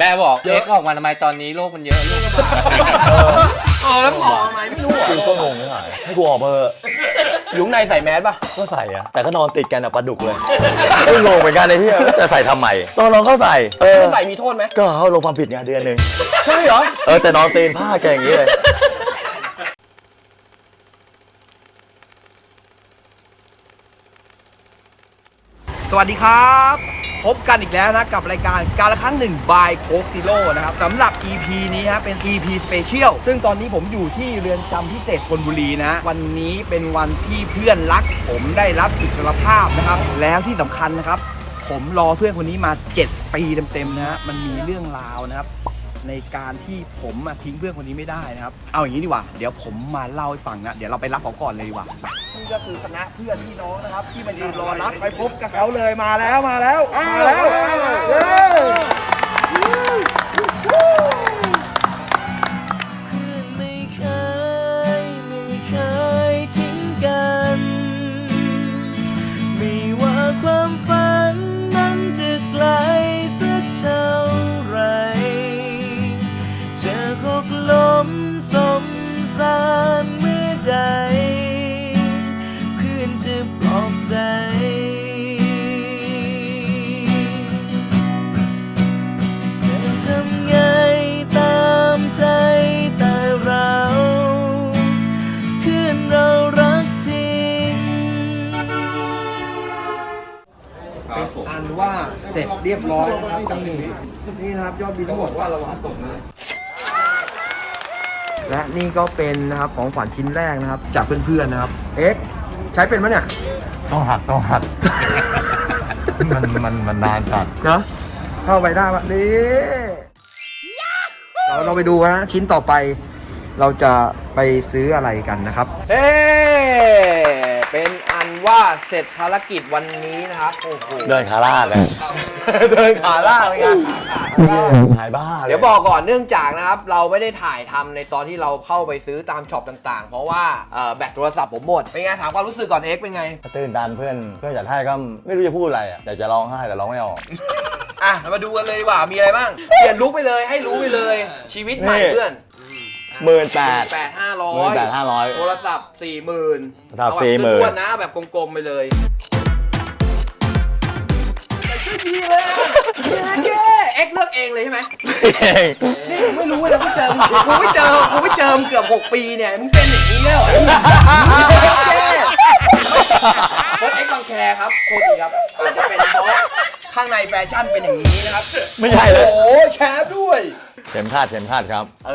แม่บอกเอ็กซ์ออกมาทำไมตอนนี้โรคมันเยอะลูกเออแล้วหมอทำไมไม่รู้อะกูก็งงไม่หายให้กูออกมาเถอะอยู่ข้างในใส่แมสป่ะ ก็ใส่อะแต่ก็นอนติดกันอะปลาดุกเลยก็งงเหมือนกันไอ้ที่จะใส่ทำไมตอนนอนก็ใส่เออไม่ใส่มีโทษไหมก็เขาลงความผิดไงเดือนหนึ่งใช่เหรอเออแต่นอนตีนผ้าแกอย่างนี้เลยสวัสดีครับ พบกันอีกแล้วนะกับรายการการละครั้งหนึ่งบายโคกซิโร่นะครับสำหรับ EP นี้ฮะเป็น EP Special ซึ่งตอนนี้ผมอยู่ที่เรือนจำพิเศษธนบุรีนะ วันนี้เป็นวันที่เพื่อนรัก ผมได้รับอิสรภาพนะครับ แล้วที่สำคัญนะครับ ผมรอเพื่อนคนนี้มา 7 ปีเต็มๆนะฮะมันมีเรื่องราวนะครับ ในการที่ผมอะทิ้งเพื่อนคนนี้ไม่ได้นะครับ เอาอย่างนี้ดีกว่า เดี๋ยวผมมาเล่าให้ฟังนะ เดี๋ยวเราไปรับเขาก่อนเลยดีกว่า นี่ก็คือคณะเพื่อนพี่น้องนะครับ ที่มายืนรอรับไปพบกับเขาเลยมาแล้วมาแล้วมาแล้ว ร็จเรียบร้อยนะครับนี่นี่นะครับยอดบินทั้งหมดว่าเราตกนะและนี่ก็เป็นนะครับของขวัญชิ้นแรกนะครับ จากเพื่อนๆนะครับ เอ็กซ์ใช้เป็นไหมเนี่ยต้องหักต้องหักมันมันมันนานจัดเนาะเข้าไปได้ปะนี่เดี๋ยวเราไปดูฮะชิ้นต่อไป เราจะไปซื้ออะไรกันนะครับ เฮ้เป็นอัน ว่าเสร็จภารกิจวันนี้นะครับโอ้โหเดินขาลาดเลยเดินขาล่ากเลยกันหายบ้าเลยเดี๋ยวบอกก่อนเนื่องจากนะครับ เราไม่ได้ถ่ายทำในตอนที่เราเข้าไปซื้อตามช็อปต่างๆ เพราะว่าเอ่อแบตโทรศัพท์ผมหมดเป็นไงถามความรู้สึกก่อนเอ็กซ์เป็นไงตื่นตันเพื่อนเพื่อนอยากให้ก็ไม่รู้จะพูดอะไรอะอยากจะร้องไห้แต่ร้องไม่ออกอะเรามาดูกันเลยดีกว่ามีอะไรบ้างเปลี่ยนลุกไปเลยให้รู้ไปเลย ชีวิตใหม่นี่เพื่อน หมื่นแปดแปดห้าร้อหมื่นยแปดห้าร้อยโทรศัพท์สี่หมื่นโทรศัพท์40,000อ้วนๆนะแบบกลมๆไปเลยใช่ดีเลยอะเย้เอ็กซ์เลือกเองเลยใช่ไหมนี่กูไม่รู้เลยกูเจอมึงกูไม่เจอกูไม่เจอมึงเกือบ6ปีเนี่ยมึงเป็นอย่างนี้แล้วเหรอโค้ชเอ็กซ์บางแคครับโค้ชดีครับอาจจะเป็นเพราะ ข้างในแฟชั่นเป็นอย่างนี้นะครับไม่ใช่เลย โอ้โหแชมป์ด้วย เข็มขัดเข็มขัดครับ เอ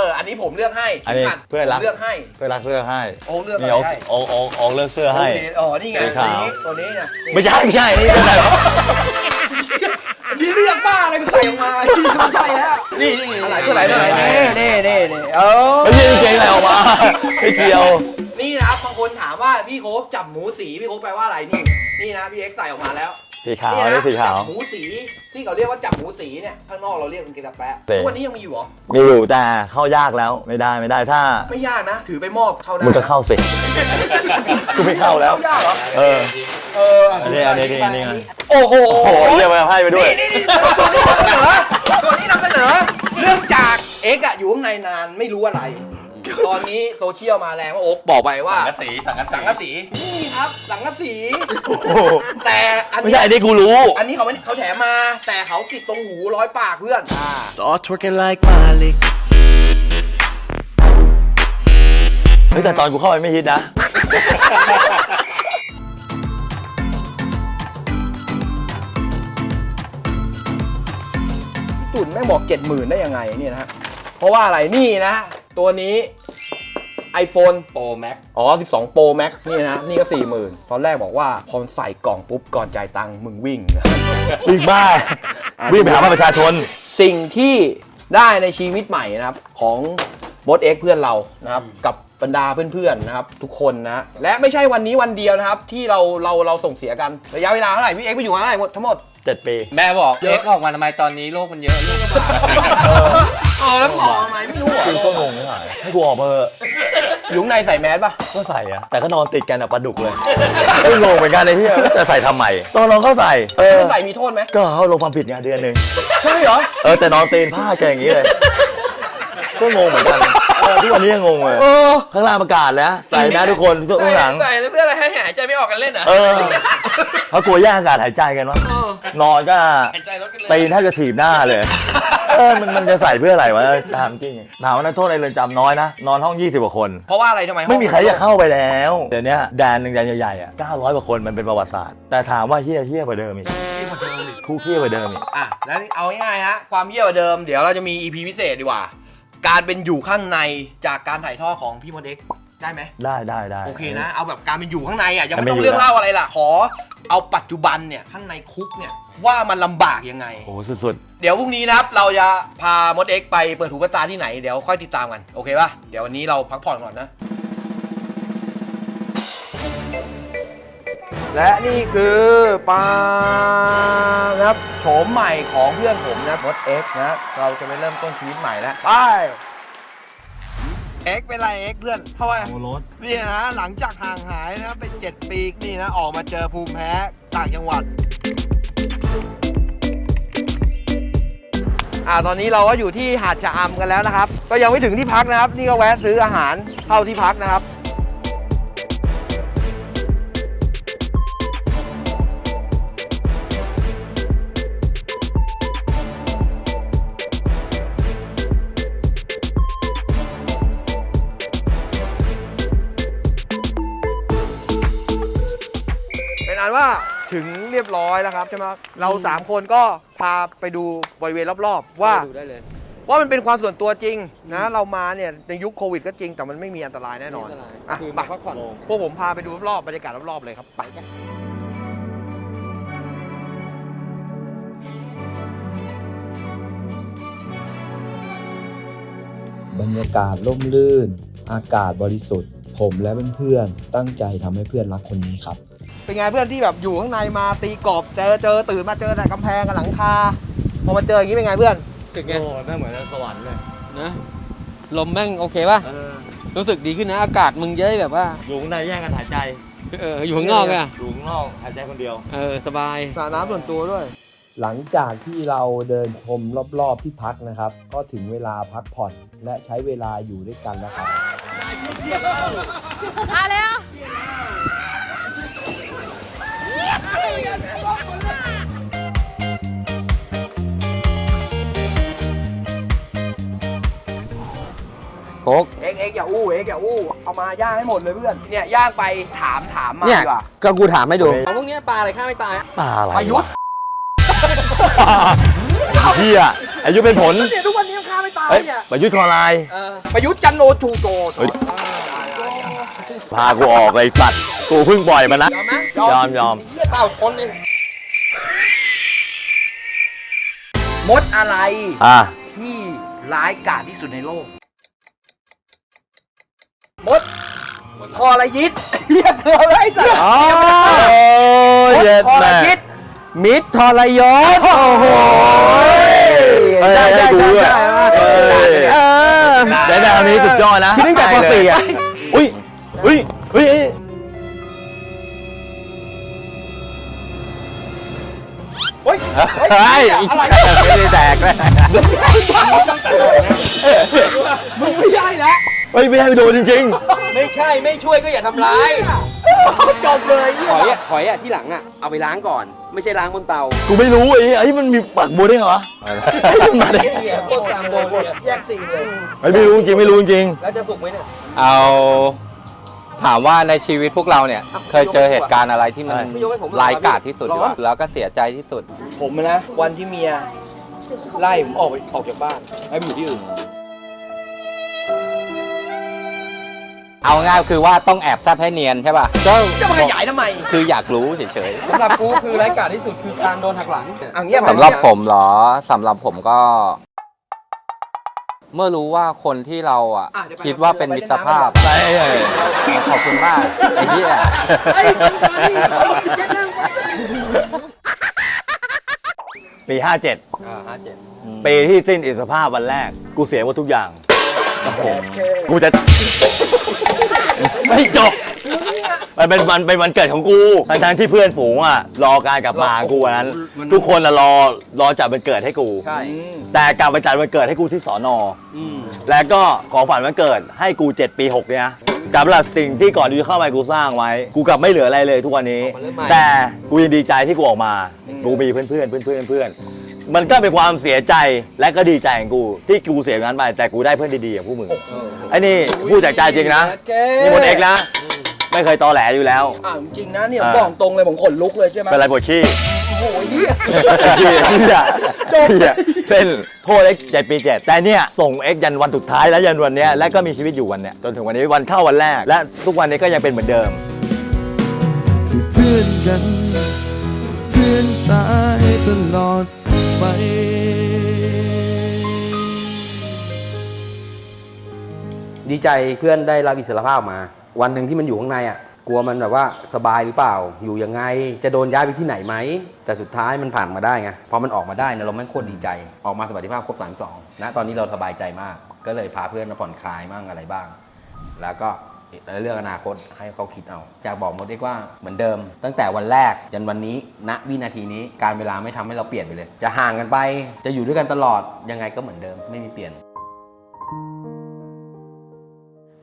อ อันนี้ผมเลือกให้อันนี้พี่ขัดเพื่อนรัก ผมเลือกให้ เพื่อนรักเสื้อให้โอ้เลือกนี่อะไรเอาให้ เอาเอาเอาเลือกเสื้อให้โอเคอ๋อ นี่ไงสีตัวขาว นี้ตัวนี้นะไม่ใช่ไม่ใช่นี่เป็นอะไรวะนี่เลือกบ้าอะไรมึงใส่ออกมาไม่ใช่แล้ว นี่นี่อะไรตัวไหนตัวไหนนี่นี่นี่นี่เออไม่ใช่กางเกงอะไรออกมาไม่เกี่ยว นี่นะครับบางคนถามว่าพี่โค้กจับหมูสีพี่โค้กแปลว่าอะไรนี่ นี่นะพี่เอ็กซ์ใส่ออกมาแล้ว สีขาวนี่นี่นะสีขาว จับหมูสีที่เขาเรียกว่าจับหมูสีเนี่ยข้างนอกเราเรียกมันกีตาแปะเตะ ทุกวันนี้ยังมีอยู่เหรอมีอยู่แต่เข้ายากแล้วไม่ได้ไม่ได้ถ้าไม่ยากนะ ถือไปมอบเข้าได้มึงก็เข้าสิ กูไม่เข้าแล้ว ยากเหรอเออ เอออันนี้อันนี้นี่อันนี้ โอ้โหโอ้โหเรียกมาให้ไปด้วย นี่นี่นี่ตัวนี้นำเสนอตัวนี้นำเสนอเนื่องจากเอ็กซ์อะอยู่ข้างในนานไม่รู้อะไร ตอนนี้โซเชียลมาแรงว่าโอ๊กบอกไปว่าสังกะสีสังกะสังกะสีนี่ครับสังกะสีโอ้โหแต่อันไม่เนี้ใช่ยอันนี้กูรู้ อันนี้เขาไม่เขาแถมมา แต่เขาติดตรงหูร้อยปากเพื่อน Start twerking like Miley เฮ้ยแต่ตอนกูเข้าไปไม่ฮิตนะ พี่ตุ่นแม่งบอกเจ็ดหมื่นได้ยังไงเนี่ยนะฮะ เพราะว่าอะไรนี่นะ ตัวนี้ iPhone โปรแม็กอ๋อ 12 Pro Max นี่นะ นี่ก็ 40,000 ตอนแรกบอกว่า พอใส่กล่องปุ๊บ ก่อนจ่ายตังค์มึงวิ่ง วิ่งบ้าวิ่งไปหาบัตรประชาชน สิ่งที่ได้ในชีวิตใหม่นะครับ ของบอสเอ็กเพื่อนเรานะครับ กับบรรดาเพื่อนๆนะครับ ทุกคนนะ และไม่ใช่วันนี้วันเดียวนะครับ ที่เราเราเราส่งเสียกันระยะเวลาเท่าไหร่พี่เอ็กไปอยู่มาเท่าไหร่หมดทั้งหมดเจ็ดปี แม่บอกเอ็กซ์ออกมาทำไมตอนนี้โรคมันเยอะลูก เออแล้วหมอทำไมไม่รู้อะกูก็งงไม่หายให้กูออกมาเถอะอยู่ข้างในใส่แมสป่ะ ก็ใส่อะแต่ก็นอนติดกันอะปลาดุกเลยก็งงเหมือนกันไอ้เหี้ยจะใส่ทำไมตอนน้องเขาใส่เออไม่ใส่มีโทษไหมก็เขาลงความผิดไงเดือนหนึ่งใช่เหรอเออแต่นอนตีนผ้าแกอย่างนี้เลยก็งงเหมือนกันเออทุกวันนี้ยังงงเลยเออข้างล่างประกาศแล้ว ใส่นะทุกคนทุกข้างหลังใส่แล้วเพื่ออะไรให้หายใจไม่ออกกันเล่นเหรอเออเขากลัวแย่งอากาศหายใจกันวะนอนก็หายใจลดกันเลยตีนแทบจะถีบหน้าเลย เออมันมันจะใส่เพื่ออะไรวะถามจริงถามว่านักโทษในเรือนจำน้อยนะ นอนห้อง 20กว่าคน เพราะว่าอะไรทำไมไม่มีใครจะเข้าไปแล้ว เดี๋ยวนี้แดนหนึ่งแดนใหญ่ๆอะ900กว่าคนมันเป็นประวัติศาสตร์ แต่ถามว่าเฮี้ยเฮี้ยกว่าเดิมอีกคู่เฮี้ยกว่าเดิมอีกอะแล้วนี่เอาง่ายๆนะความเยี่ยกว่าเดิมเดี๋ยวเราจะมี EP พิเศษดีกว่า การเป็นอยู่ข้างในจากการถ่ายทอดของพี่มดเอ็กซ์ ได้ไหมได้ได้ได้ โอเคนะ เอาแบบการเป็นอยู่ข้างในอะยังไม่ไม่ต้องอยู่เรื่องแล้วเล่าอะไรล่ะ ขอ เอาปัจจุบันเนี่ยข้างในคุกเนี่ยว่ามันลำบากยังไง โอ้โหสุดเดี๋ยวพรุ่งนี้นะครับเราจะพามดเอ็กซ์ไปเปิดหูกระตาที่ไหนเดี๋ยวค่อยติดตามกันโอเคป่ะเดี๋ยววันนี้เราพักผ่อนก่อนนะ และนี่คือปานะครับโฉมใหม่ของเพื่อนผมนะมดเอ็กซ์นะเราจะไปเริ่มต้นชีวิตใหม่แล้วไป เอ็กซ์เป็นไรเอ็กซ์เพื่อนเพราะว่าๆโอ้รถนี่นะหลังจากห่างหายนะเป็น 7 ปีนี่นะออกมาเจอภูมิแพ้ต่างจังหวัด อ่าตอนนี้เราก็อยู่ที่หาดชะอำกันแล้วนะครับ ก็ยังไม่ถึงที่พักนะครับ นี่ก็แวะซื้ออาหารเข้าที่พักนะครับ ถึงเรียบร้อยแล้วครับใช่ไหมครับเราสามคนก็พาไปดูบริเวณรอบๆ ว่า ดูได้เลย ว่ามันเป็นความส่วนตัวจริงนะเรามาเนี่ยในยุคโควิดก็จริงแต่มันไม่มีอันตรายแน่นอนไม่มีอันตรายอะคือไปมาพักผ่อน พวกผมพาไปดูรอบๆบรรยากาศรอบๆเลยครับไปบรรยากาศร่มรื่น อากาศบริสุทธิ์ ผมและเพื่อนๆตั้งใจทำให้เพื่อนรักคนนี้ครับ เป็นไงเพื่อนที่แบบอยู่ข้างในมาตีกรอบเจอเจอตื่นมาเจอแต่กำแพงกับหลังคาพอมาเจออย่างนี้เป็นไงเพื่อนตึกไงโอ้น่าเหมือนสวรรค์เลยนะลมแม่งโอเคป่ะเออรู้สึกดีขึ้นนะอากาศมึงจะได้แบบว่าอยู่ข้างในแย่งกันหายใจเอออยู่ข้างนอกไงอยู่ข้างนอกหายใจคนเดียวเออสบายสระน้ำส่วนตัวด้วย หลังจากที่เราเดินชมรอบๆที่พักนะครับ ก็ถึงเวลาพักผ่อนและใช้เวลาอยู่ด้วยกันแล้วครับมาเร็ว โค้กเอ็กเอ็กอย่าอู้เอ็กอย่าอู้เอามาย่างให้หมดเลยเพื่อนเนี่ยย่างไปถามถามมาเนี่ยดีกว่าก็กูถามให้ดูโอเคเอาพวกเนี้ยปลาอะไรฆ่าไม่ตายอะปลาอะไรประยุทธ์เฮียอายุเป็นผลเนี่ยทุกวันนี้ยังฆ่าไม่ตายเฮ้ยเนี่ยประยุทธ์คอไลน์เออประยุทธ์จันโนชูโจเฮ้ย พากูออกเลยสัตว์ กูเพิ่งปล่อยมันนะ ยอมไหมยอมยอมเต่าคนนึงมดอะไรอะ ที่ร้ายกาจที่สุดในโลก มดทรยิตเรียกเธอไรสัตว์โอ้ยมดเย็ดทรแม่ยิตมิดทรยศโอ้โหเอ้ยใช่ให้ใช่กูใช่ด้วยใช่เอ้ยเออได้ได้คำนี้สุดยอดนะคิดตั้งแต่ป .4 อะ อุ้ยอุ้ยอุ้ย ยเฮ้ยไม่ได้แดกเลยมึงไม่ใช่แล้ว เฮ้ยไม่ได้ไปโดนจริงไม่ใช่ไม่ช่วยก็อย่าทำร้ายจบเลยเหี้หยอยอะหอยอะที่หลังอะเอาไปล้างก่อน ไม่ใช่ล้างบนเตาๆ กูไม่รู้ไอ้ไอ้มันมีปากบัวได้เหรอวะไอ้มันมาได้โคตรตามโดนเลยแยกสี่เลย ไอ้ไม่รู้จริงไม่รู้จริง แล้วจะสุกไหมเนี่ย เอา ถามว่าในชีวิตพวกเราเนี่ย เคยเจอเหตุการณ์อะไรที่มันไม่ยกให้ผมหรอกร้ายกาจที่สุดร้อนแล้วก็เสียใจที่สุด ผมนะวันที่เมียไล่ผมออกไปออกจากบ้านให้ไปอยู่ที่อื่น เอาง่ายคือว่าต้องแอบแซบให้เนียนใช่ป่ะก็จะมาขยายทำไมคืออยากรู้เฉยสำหรับกูคือร้ายกาจที่สุดคือการโดนหักหลังอะเงียบๆสำหรับผมเหรอสำหรับผมก็ เมื่อรู้ว่าคนที่เราอะคิดว่าเป็นมิตรภาพๆไอ้เอ้ยขอบคุณมากไอ้เหี้ยปี 57 อ่าห้าเจ็ดปีที่สิ้นอิสรภาพวันแรก กูเสียหมดทุกอย่าง กูจะ ไม่จบ มันเป็นวันเป็นวันเกิดของกูทั้งทั้งๆที่เพื่อนฝูงอะรอการกลับมากูวันนั้น ทุกคนอะรอรอจัดวันเกิดให้กู ใช่แต่กลับไปจัดวันเกิดให้กูที่สอนออแล้วก็ขอฝันวันเกิดให้กู 7 ปี 6 เนี่ยกับหลักสิ่งที่ก่อนที่จะเข้าไปกูสร้างไว้ กูกลับไม่เหลืออะไรเลยทุกวันนี้ แต่กูยังดีใจที่กูออกมา กูมีเพื่อนเพื่อนเพื่อนเพื่อนเพื่อนๆมันก็เป็นความเสียใจและก็ดีใจของกู ที่กูเสียงานไปแต่กูได้เพื่อนดีๆอย่างพวกมึงไอ้นี่พูดจากใจจริงนะ นี่มนเอกนะ ไม่เคยตอแหลอยู่แล้ว อ่าจริงๆนะเนี่ยผมอ่าบอกตรงเลยผมขนลุกเลยใช่ไหมเป็นไรปวดขี้โอ้โหเหี้ย เหี้ยเหี้ยเหี้ยเป็นโทษเอ็กเจ็ดปีเจ็ดแต่เนี่ยส่งเอ็กยันวันสุดท้ายแล้วยันวันเนี้ยและก็มีชีวิตอยู่วันเนี้ยจนถึงวันนี้วันเข้าวันแรก และทุกวันนี้ก็ยังเป็นเหมือนเดิมคือเพื่อนกัน เพื่อนตายตลอดไป ดีใจเพื่อนได้รับอิสรภาพมา วันหนึ่งที่มันอยู่ข้างในอะกลัวมันแบบว่าสบายหรือเปล่า อยู่ยังไง จะโดนย้ายไปที่ไหนไหม แต่สุดท้ายมันผ่านมาได้ไง พอมันออกมาได้เนะเราแม่งโคตรดีใจ ออกมาสวัสดิภาพครบ32นะ ตอนนี้เราสบายใจมาก ก็เลยพาเพื่อนมาผ่อนคลายมั่งอะไรบ้าง แล้วก็เรื่องอนาคตให้เขาคิดเอา อยากบอกมดได้ว่าเหมือนเดิม ตั้งแต่วันแรกจนวันนี้ณวินาทีนี้การเวลาไม่ทำให้เราเปลี่ยนไปเลย จะห่างกันไป จะอยู่ด้วยกันตลอดยังไงก็เหมือนเดิมไม่มีเปลี่ยน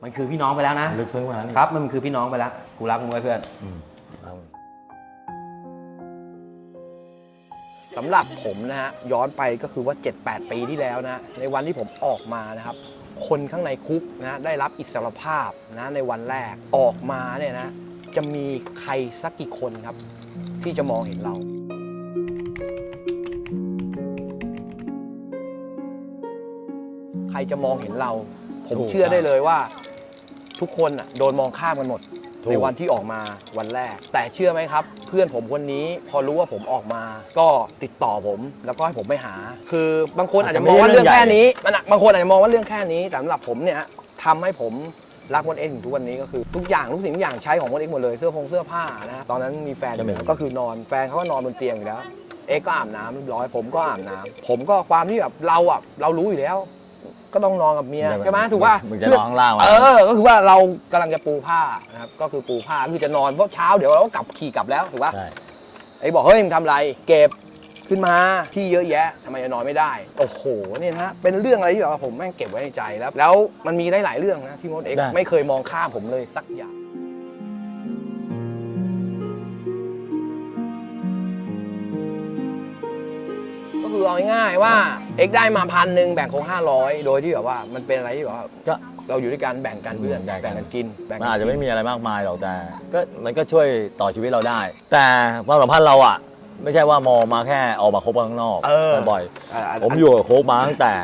มันคือพี่น้องไปแล้วนะลึกซึ้งกว่านั้นอีกครับ มันคือพี่น้องไปแล้ว กูรักมึงไว้เพื่อนสำหรับผมนะฮะย้อนไปก็คือว่า 7-8 ปีที่แล้วนะในวันที่ผมออกมานะครับ คนข้างในคุกนะได้รับอิสรภาพนะในวันแรกออกมาเนี่ยนะจะมีใครสักกี่คนครับ ที่จะมองเห็นเรา ใครจะมองเห็นเรา ผมถูกเชื่อได้เลยว่า ทุกคนอะโดนมองข้ามกันหมด ถูก ในวันที่ออกมาวันแรก แต่เชื่อไหมครับ เพื่อนผมคนนี้พอรู้ว่าผมออกมา ก็ติดต่อผมแล้วก็ให้ผมไปหา คือบางคนอาจจะมองว่าเรื่องแค่นี้มันอะบางคนอาจจะมองว่าเรื่องแค่นี้แต่สำหรับผมเนี่ยทำให้ผมรักมดเอ็กถึงทุกวันนี้ก็คือ ทุกอย่างทุกสิ่งทุกอย่างใช้ของมดเอ็กหมดเลยเสื้อผงเสื้อผ้านะฮะตอนนั้นมีแฟนอยู่แล้วก็คือนอนแฟนเขาก็นอนบนเตียงอยู่แล้ว เอ็กก็อาบน้ำเรียบร้อยผมก็อาบน้ำผมก็ความที่แบบเราอะเรารู้อยู่แล้ว ก็ต้องนอนกับเมียใช่ไหมถูกป่ะมึงจะนอนข้างล่างวะเออ ก็คือว่าเรากำลังจะปูผ้านะครับก็คือปูผ้าคือจะนอนเพราะเช้าเดี๋ยวเราก็กลับขี่กลับแล้วถูกปะใช่ไอ้บอกเฮ้ยมึงทำอะไร เก็บขึ้นมาที่เยอะแยะทำไมจะนอนไม่ได้ โอ้โหเนี่ยนะฮะเป็นเรื่องอะไรที่แบบว่าผมแม่งเก็บไว้ในใจแล้ว แล้วมันมีได้หลายเรื่องนะที่มดเอ็กได้ไม่เคยมองข้ามผมเลยสักอย่าง คือเอาง่ายๆว่าเอ็กได้มาพันหนึ่งแบ่งคงห้าร้อยโดยที่แบบว่ามันเป็นอะไรที่แบบว่าก็ เราอยู่ด้วยกันแบ่งกันเพื่อนแบ่งกัน แบ่งกันกินแบ่งมันกัอาจนจะไม่มีอะไรมากมายหรอกแต่ก็มันก็ช่วยต่อชีวิตเราได้ แต่ความสัมพันธ์เราอะ ไม่ใช่ว่ามองมาแค่ออกมาคบกันข้างนอกเออ บ่อยอ่าผมอยู่กับโค้กมาตั้งแต่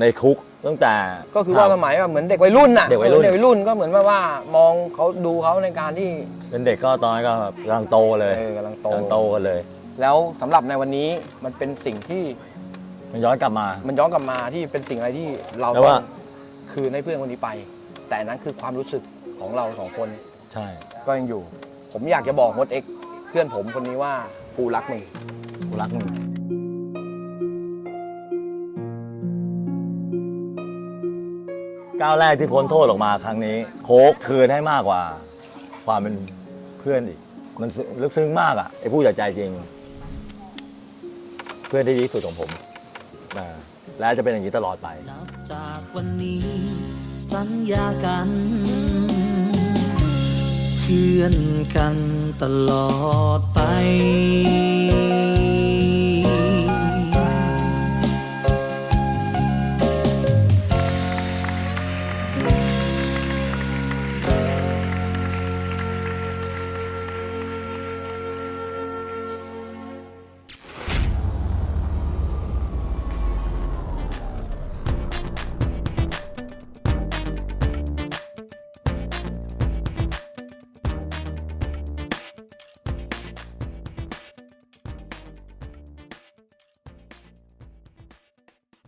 ในคุกตั้งแต่ ก็คือว่าสมัยแบบเหมือนเด็กวัยรุ่นน่ะเด็กวัยรุ่น เด็กวัยรุ่นก็เหมือนว่าว่ามองเขาดูเขาในการที่เป็นเด็กก็ตอนนั้นก็กำลังโตเลยเออกำลังโตกำลังโตกันเลย แล้วสำหรับในวันนี้มันเป็นสิ่งที่มันย้อนกลับมา มันย้อนกลับมาที่เป็นสิ่งอะไรที่เราแต่ต้อว่างคืนให้เพื่อนคนนี้ไป แต่นั้นคือความรู้สึกของเราสองคนใช่ ก็ยังอยู่ ผมอยากจะบอกมดเอ็กเพื่อนผมคนนี้ว่ากูรักมึง กูรักมึงก้าวแรกที่พ้นโทษออกมาครั้งนี้ โค้กคืนให้มากกว่า ความเป็นเพื่อนอีก มันลึกซึ้งมากอะไอ้พูดจากใจจริงเพื่อนที่ดีที่สุดของผมนะและจะเป็นอย่างนี้ตลอดไป นับจากวันนี้ สัญญากันเพื่อนกันตลอดไป